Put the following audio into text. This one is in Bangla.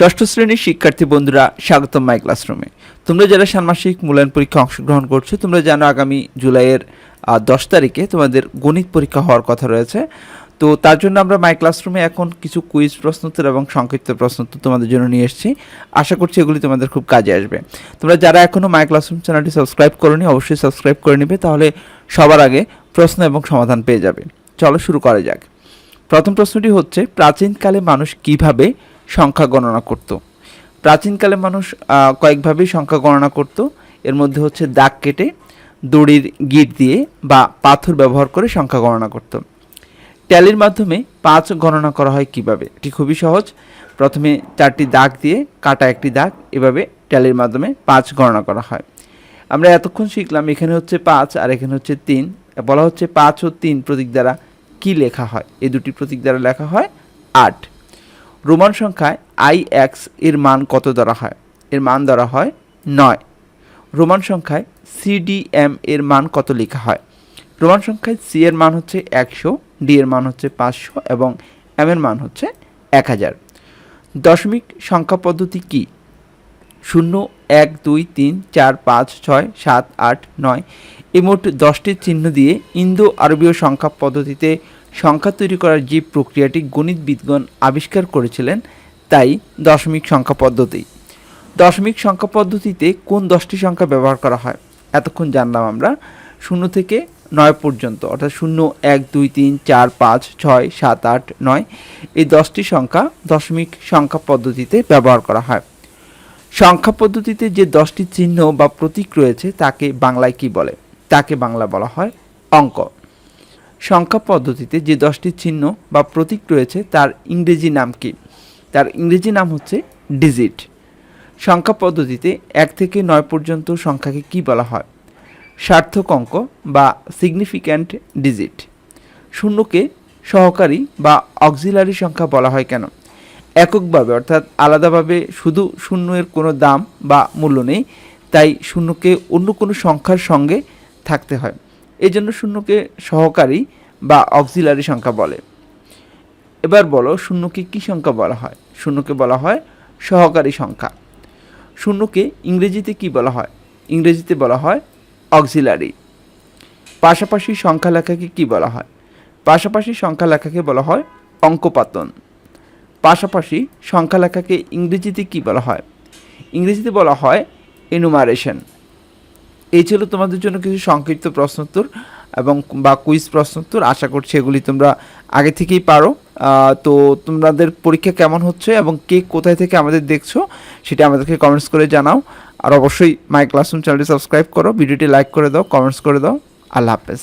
ষষ্ঠ শ্রেণির শিক্ষার্থী বন্ধুরা, স্বাগতম মাই ক্লাসরুমে তোমরা যারা ষান্মাসিক মূল্যায়ন পরীক্ষা অংশগ্রহণ করছ, তোমরা জানো আগামী জুলাইয়ের দশ তারিখে তোমাদের গণিত পরীক্ষা হওয়ার কথা রয়েছে। তো তার জন্য আমরা মাই ক্লাসরুমে এখন কিছু কুইজ প্রশ্নোত্তর এবং সংক্ষিপ্ত প্রশ্নোত্তর তোমাদের জন্য নিয়ে এসেছি। আশা করছি এগুলি তোমাদের খুব কাজে আসবে। তোমরা যারা এখনও মাই ক্লাসরুম চ্যানেলটি সাবস্ক্রাইব করোনি, অবশ্যই সাবস্ক্রাইব করে নেবে, তাহলে সবার আগে প্রশ্ন এবং সমাধান পেয়ে যাবে। চলো শুরু করা যাক। প্রথম প্রশ্নটি হচ্ছে, প্রাচীনকালে মানুষ কীভাবে সংখ্যা গণনা করত। প্রাচীনকালে মানুষ কয়েকভাবেই সংখ্যা গণনা করত। এর মধ্যে হচ্ছে দাগ কেটে, দড়ির গিট দিয়ে বা পাথর ব্যবহার করে সংখ্যা গণনা করত। ট্যালির মাধ্যমে পাঁচ গণনা করা হয় কীভাবে? এটি খুবই সহজ। প্রথমে চারটি দাগ দিয়ে কাটা একটি দাগ, এভাবে ট্যালির মাধ্যমে পাঁচ গণনা করা হয়। আমরা এতক্ষণ শিখলাম এখানে হচ্ছে পাঁচ আর এখানে হচ্ছে তিন। বলা হচ্ছে পাঁচ ও তিন প্রতীক দ্বারা কি লেখা হয়? এই দুটি প্রতীক দ্বারা লেখা হয় আট। রোমান সংখ্যায় আই এক্সের মান কত ধরা হয়? এর মান ধরা হয় নয়। রোমান সংখ্যায় সিডিএম এর মান কত লেখা হয়? রোমান সংখ্যায় সি এর মান হচ্ছে একশো ডি এর মান হচ্ছে পাঁচশো এবং এম এর মান হচ্ছে এক হাজার। দশমিক সংখ্যা পদ্ধতি কী? শূন্য, এক, দুই, তিন, চার, পাঁচ, ছয়, সাত, আট, নয়। এই মোট দশটি চিহ্ন দিয়ে ইন্দো আরবীয় সংখ্যা পদ্ধতিতে সংখ্যা তৈরি করার যে প্রক্রিয়াটি গণিতবিদগণ আবিষ্কার করেছিলেন, তাই দশমিক সংখ্যা পদ্ধতি। দশমিক সংখ্যা পদ্ধতিতে কোন দশটি সংখ্যা ব্যবহার করা হয়? এতক্ষণ জানলাম আমরা। শূন্য থেকে নয় পর্যন্ত, অর্থাৎ শূন্য, এক, দুই, তিন, চার, পাঁচ, ছয়, সাত, আট, নয়, এই দশটি সংখ্যা দশমিক সংখ্যা পদ্ধতিতে ব্যবহার করা হয়। সংখ্যা পদ্ধতিতে যে দশটি চিহ্ন বা প্রতীক রয়েছে, তাকে বাংলায় কি বলে? তাকে বাংলা বলা হয় অঙ্ক। সংখ্যা পদ্ধতিতে যে দশটি চিহ্ন বা প্রতীক রয়েছে, তার ইংরেজি নাম কি? তার ইংরেজি নাম হচ্ছে ডিজিট। সংখ্যা পদ্ধতিতে এক থেকে নয় পর্যন্ত সংখ্যাকে কি বলা হয়? সার্থক অঙ্ক বা সিগনিফিক্যান্ট ডিজিট শূন্যকে সহকারী বা অক্সিলারি সংখ্যা বলা হয় কেন? এককভাবে, অর্থাৎ আলাদাভাবে শুধু শূন্যের কোনো দাম বা মূল্য নেই, তাই শূন্যকে অন্য কোনো সংখ্যার সঙ্গে থাকতে হয়। এই জন্য শূন্যকে সহকারী বা অক্সিলারি সংখ্যা বলে। এবার বলো, শূন্যকে কী সংখ্যা বলা হয়? শূন্যকে বলা হয় সহকারী সংখ্যা। শূন্যকে ইংরেজিতে কি বলা হয়? ইংরেজিতে বলা হয় অক্সিলারি। পাশাপাশি সংখ্যা লেখাকে কি বলা হয়? পাশাপাশি সংখ্যা লেখাকে বলা হয় অঙ্কপাতন। পাশাপাশি সংখ্যা লেখাকে ইংরেজিতে কি বলা হয়? ইংরেজিতে বলা হয় এনুমারেশন এই ছিল তোমাদের জন্য কিছু সংক্ষিপ্ত প্রশ্নোত্তর এবং বা কুইজ প্রশ্নোত্তর। আশা করছি এগুলি তোমরা আগে থেকেই পারো। তো তোমাদের পরীক্ষা কেমন হচ্ছে এবং কে কোথায় থেকে আমাদের দেখছ সেটা আমাদেরকে কমেন্টস করে জানাও। আর অবশ্যই মাই ক্লাসরুম চ্যানেলটি সাবস্ক্রাইব করো, ভিডিওটি লাইক করে দাও কমেন্টস করে দাও। আল্লাহ হাফেজ।